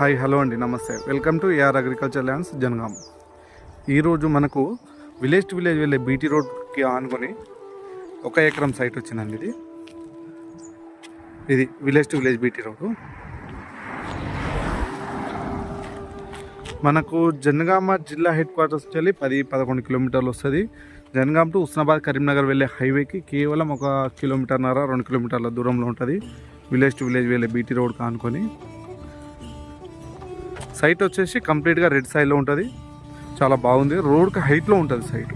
Hi hello అండి నమస్తే. Welcome to AR agriculture lands Jangaon. ఈరోజు మనకు విలేజ్ టు విలేజ్ వెళ్ళే బీటీ రోడ్కి ఆనుకొని ఒక ఎకరం సైట్ వచ్చిందండి ఇది. ఇది village to village BT road. మనకు జనగామ జిల్లా హెడ్ క్వార్టర్స్ వెళ్ళి పది పదకొండు కిలోమీటర్లు వస్తుంది. జనగాం టు ఉస్నాబాద్ కరీంనగర్ వెళ్ళే హైవేకి కేవలం ఒక కిలోమీటర్న్నర రెండు కిలోమీటర్ల దూరంలో ఉంటుంది విలేజ్ టు విలేజ్ వెళ్ళే బీటీ రోడ్ కానుకొని సైట్ వచ్చేసి కంప్లీట్గా రెడ్ సైడ్లో ఉంటుంది. చాలా బాగుంది. రోడ్కి హైట్లో ఉంటుంది సైట్.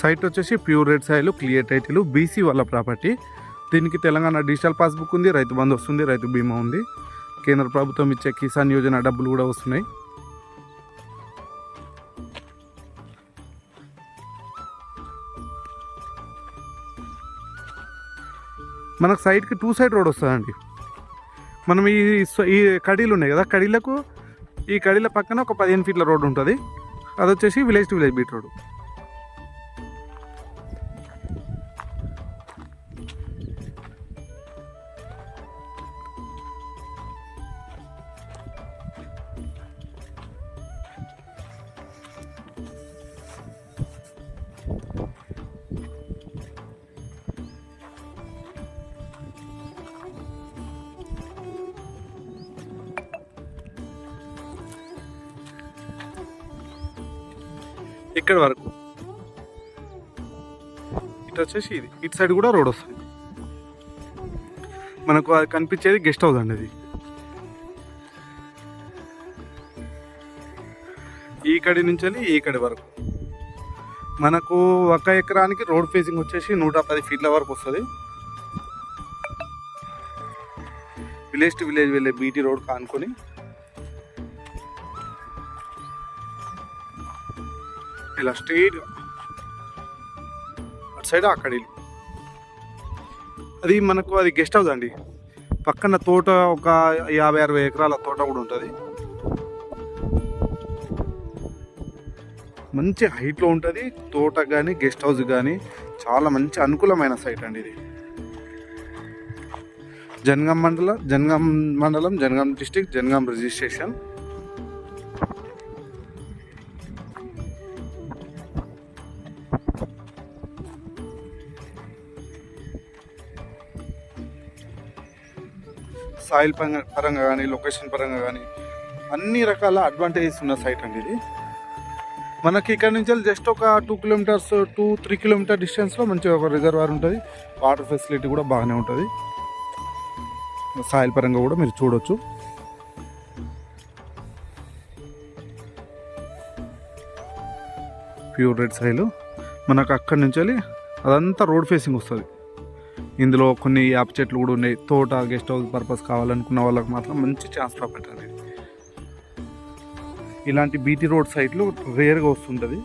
సైట్ వచ్చేసి pure red soil clear title B C property. దీనికి తెలంగాణ డిజిటల్ పాస్బుక్ ఉంది రైతు బంధు వస్తుంది రైతు బీమా ఉంది. కేంద్ర ప్రభుత్వం ఇచ్చే కిసాన్ యోజన డబ్బులు కూడా వస్తున్నాయి. మనకు సైడ్కి టూ సైడ్ రోడ్ వస్తుందండి. మనం ఈ స- ఈ కడీలు ఉన్నాయి కదా కడీలకు ఈ కడీల పక్కన ఒక పదిహేను ఫీట్ల రోడ్డు ఉంటుంది. అది వచ్చేసి village to village B T road. ఇక్కడ వరకు. ఇటు వచ్చేసి ఇది. ఇటు సైడ్ కూడా రోడ్ వస్తుంది. మనకు అది కనిపించేది గెస్ట్ హౌస్ అండి అది. ఈ కడి నుంచి వెళ్ళి ఈ కడి వరకు. మనకు ఒక ఎకరానికి రోడ్ ఫేసింగ్ వచ్చేసి నూట పది ఫీట్ల వరకు వస్తుంది. విలేజ్ టు విలేజ్ వెళ్ళే బీటీ రోడ్ కానుకొని ఇలా స్ట్రైట్గా అటు సైడ్ అక్కడ ఇల్లు. అది మనకు అది గెస్ట్ హౌస్ అండి. పక్కన తోట ఒక యాభై అరవై ఎకరాల తోట కూడా ఉంటుంది. మంచి హైట్లో ఉంటుంది. తోట కానీ గెస్ట్ హౌస్ కానీ చాలా మంచి అనుకూలమైన సైట్ అండి ఇది. జనగాం మండలం జనగాం మండలం Jangaon district Jangaon registration soil పరంగా పరంగా కానీ లొకేషన్ పరంగా కానీ అన్ని రకాల అడ్వాంటేజెస్ ఉన్న సైట్ అండి ఇది. మనకి ఇక్కడ నుంచి జస్ట్ ఒక two kilometres two three kilometre డిస్టెన్స్లో మంచిగా ఒక రిజర్వాయర్ ఉంటుంది. వాటర్ ఫెసిలిటీ కూడా బాగానే ఉంటుంది. సాయిల్ పరంగా కూడా మీరు చూడొచ్చు. ప్యూర్ రెడ్ సాయిల్ మనకు అక్కడి నుంచి వెళ్ళి అదంతా రోడ్ ఫేసింగ్ వస్తుంది. ఇందులో కొన్ని యాప్ చెట్లు కూడా ఉన్నాయి. తోట గెస్ట్ హౌస్ పర్పస్ కావాలనుకున్న వాళ్ళకి మాత్రం మంచి ఛాన్స్ ప్రాపర్టీ అనేది. ఇలాంటి బీటీ రోడ్ సైట్లు రేర్గా వస్తుంటుంది.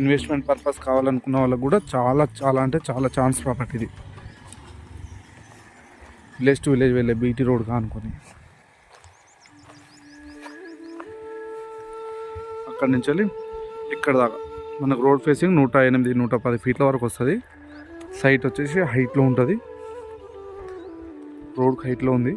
ఇన్వెస్ట్మెంట్ పర్పస్ కావాలనుకున్న వాళ్ళకు కూడా చాలా చాలా అంటే చాలా ఛాన్స్ ప్రాపర్టీ ఇది. విలేజ్ టు విలేజ్ వెళ్ళే బీటీ రోడ్ కానుకొని అక్కడి నుంచి వెళ్ళి ఇక్కడ దాకా. మనకు రోడ్ ఫేసింగ్ నూట ఎనిమిది నూట పది ఫీట్ల వరకు వస్తుంది. సైట్ వచ్చేసి హైట్లో ఉంటుంది. రోడ్ హైట్లో ఉంది.